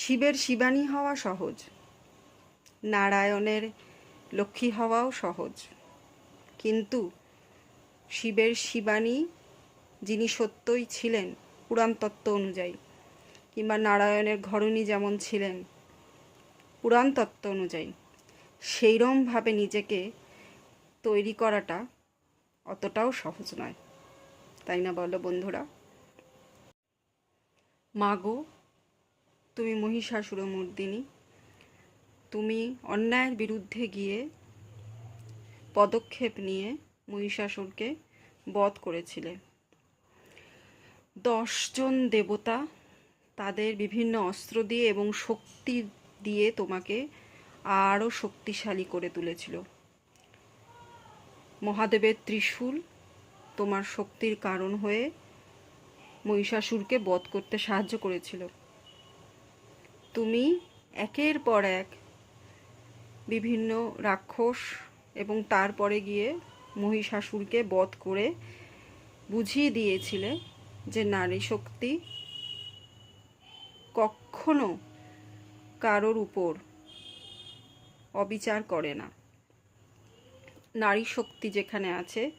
শিবের শিবানী হওয়া সহজ। নারায়ণের লক্ষ্মী হওয়াও সহজ। কিন্তু শিবের শিবানী যিনি সত্যই ছিলেন পুরাণ তত্ত্ব অনুযায়ী, কিংবা নারায়ণের ঘরণী যেমন ছিলেন পুরাণ তত্ত্ব অনুযায়ী, সেইরমভাবে নিজেকে তৈরি করাটা অতটাও সহজ নয়। তাই না বলো বন্ধুরা? মাগো তুমি মহিষাসুর মর্দিনী তুমি অন্যায়ের বিরুদ্ধে গিয়ে পদক্ষেপ নিয়ে মহিষাসুরকে বধ করেছিলে। দশজন দেবতা তাদের বিভিন্ন অস্ত্র দিয়ে এবং শক্তি দিয়ে তোমাকে আরও শক্তিশালী করে তুলেছিল। মহাদেবের ত্রিশূল তোমার শক্তির কারণ হয়ে মহিষাসুরকে বধ করতে সাহায্য করেছিল। তুমি একের পর এক বিভিন্ন রাক্ষস এবং তারপরে গিয়ে মহিষাসুরকে বধ করে বুঝিয়ে দিয়েছিলে যে নারী শক্তি কখনো কারোর উপর অবিচার করে না। নারী শক্তি যেখানে আছে,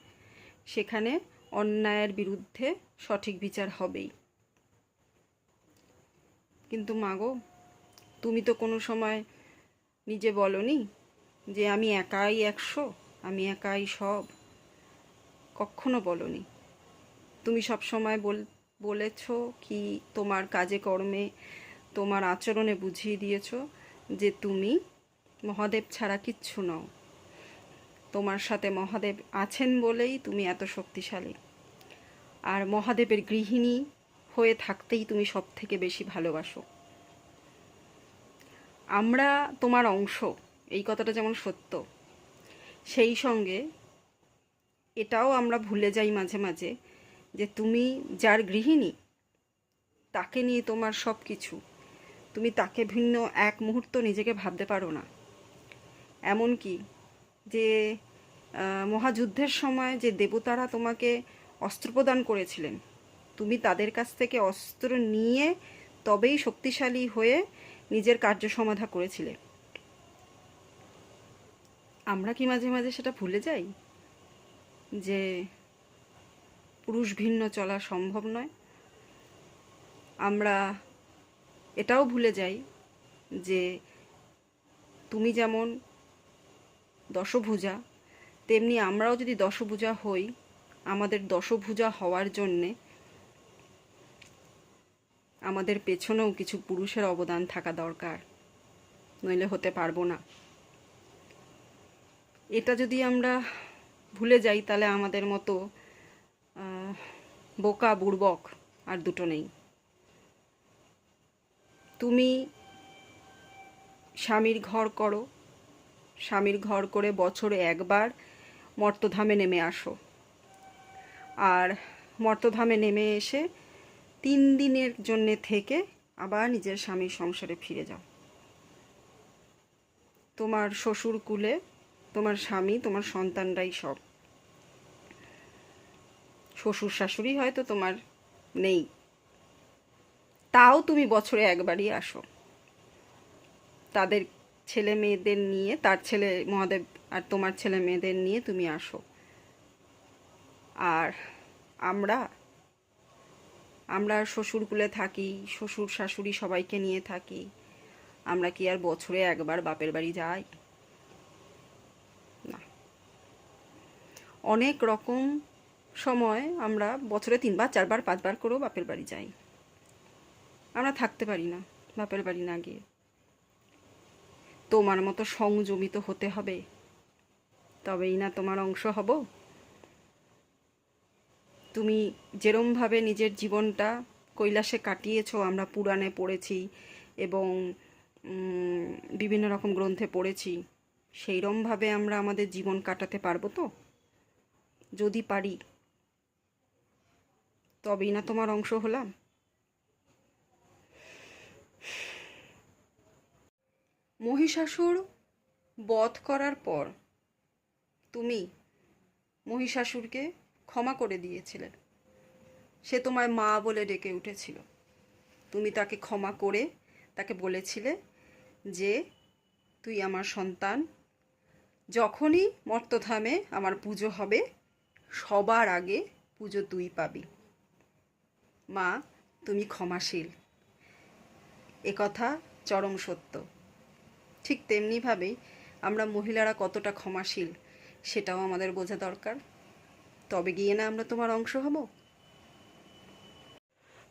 সেখানে অন্যায়ের বিরুদ্ধে সঠিক বিচার হবেই। কিন্তু মাগো তুমি তো কোনো সময় নিজে বলনি যে আমি একাই একশো, আমি একাই সব। কখনো বলনি। তুমি সব সময় বল, বলেছ কি তোমার কাজে কর্মে, তোমার আচরণে বুঝিয়ে দিয়েছ যে তুমি মহাদেব ছাড়া কিচ্ছু নও। তোমার সাথে মহাদেব আছেন বলেই তুমি এত শক্তিশালী। আর মহাদেবের গৃহিণী হয়ে থাকতেই তুমি সব থেকে বেশি ভালোবাসো। আমরা তোমার অংশ, এই কথাটা যেমন সত্য, সেই সঙ্গে এটাও আমরা ভুলে যাই মাঝে মাঝে যে তুমি যার গৃহিণী, তাকে নিয়ে তোমার সব কিছু। তুমি তাকে ভিন্ন এক মুহূর্ত নিজেকে ভাবতে পারো না। এমনকি যে মহাযুদ্ধের সময় যে দেবতারা তোমাকে অস্ত্র প্রদান করেছিলেন, তুমি তাদের কাছ থেকে অস্ত্র নিয়ে তবেই শক্তিশালী হয়ে নিজের কার্য সমাধা করেছিলে। আমরা কি মাঝে মাঝে সেটা ভুলে যাই? যে পুরুষ ভিন্ন চলা সম্ভব নয়। আমরা এটাও ভুলে যাই যে তুমি যেমন দশভুজা, তেমনি আমরাও যদি দশভুজা হই, আমাদের দশভুজা হওয়ার জন্যে আমাদের পেছনেও কিছু পুরুষের অবদান থাকা দরকার। নইলে হতে পারব না। এটা যদি আমরা ভুলে যাই, তাহলে আমাদের মতো বোকা, বুড়বক আর দুটো নেই। তুমি স্বামীর ঘর করো। স্বামীর ঘর করে বছরে একবার মর্তধামে নেমে আসো। আর মর্তধামে নেমে এসে তিন দিনের জন্যে থেকে আবার নিজের স্বামীর সংসারে ফিরে যাও। তোমার শ্বশুর কুলে, তোমার স্বামী, তোমার সন্তানরাই সব। শ্বশুর শাশুড়ি হয়তো তোমার নেই। তাও তুমি বছরে একবারই আসো। তাদের ছেলে মেয়েদের নিয়ে, তার ছেলে মহাদেব আর তোমার ছেলে মেয়েদের নিয়ে তুমি আসো। আর আমরা আমরা শ্বশুরকুলে থাকি, শ্বশুর শাশুড়ি সবাইকে নিয়ে থাকি, আমরা কি আর বছরে একবার বাপের বাড়ি যাই? না। অনেক রকম সময় আমরা বছরে তিনবার, চারবার, পাঁচবার করেও বাপের বাড়ি যাই। আমরা থাকতে পারি না বাপের বাড়ি না গিয়ে। তোমার মতো সংযমিত হতে হবে, তবেই না তোমার অংশ হব। তুমি যেরমভাবে নিজের জীবনটা কৈলাসে কাটিয়েছো, আমরা পুরাণে পড়েছি এবং বিভিন্ন রকম গ্রন্থে পড়েছি, সেইরমভাবে আমরা আমাদের জীবন কাটাতে পারব তো? যদি পারি, তবেই না তোমার অংশ হলাম? মহিষাসুর বধ করার পর, তুমি মহিষাসুরকে ক্ষমা করে দিয়েছিলে সে তোমায় মা বলে ডেকে উঠেছিল। তুমি তাকে ক্ষমা করে তাকে বলেছিলে যে, তুই আমার সন্তান। যখনই মর্তধামে আমার পুজো হবে, সবার আগে পুজো তুই পাবি। মা, তুমি ক্ষমাশীল। একথা চরম সত্য। ঠিক তেমনিভাবেই আমরা মহিলারা কতটা ক্ষমাশীল, সেটাও আমাদের বোঝা দরকার। তবে গিয়ে না আমরা তোমার অংশ হব।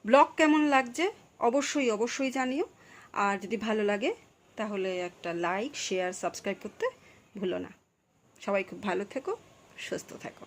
ব্লগ কেমন লাগছে? অবশ্যই অবশ্যই জানিও। আর যদি ভালো লাগে, তাহলে একটা লাইক, শেয়ার, সাবস্ক্রাইব করতে ভুলো না। সবাই খুব ভালো থেকো, সুস্থ থেকো।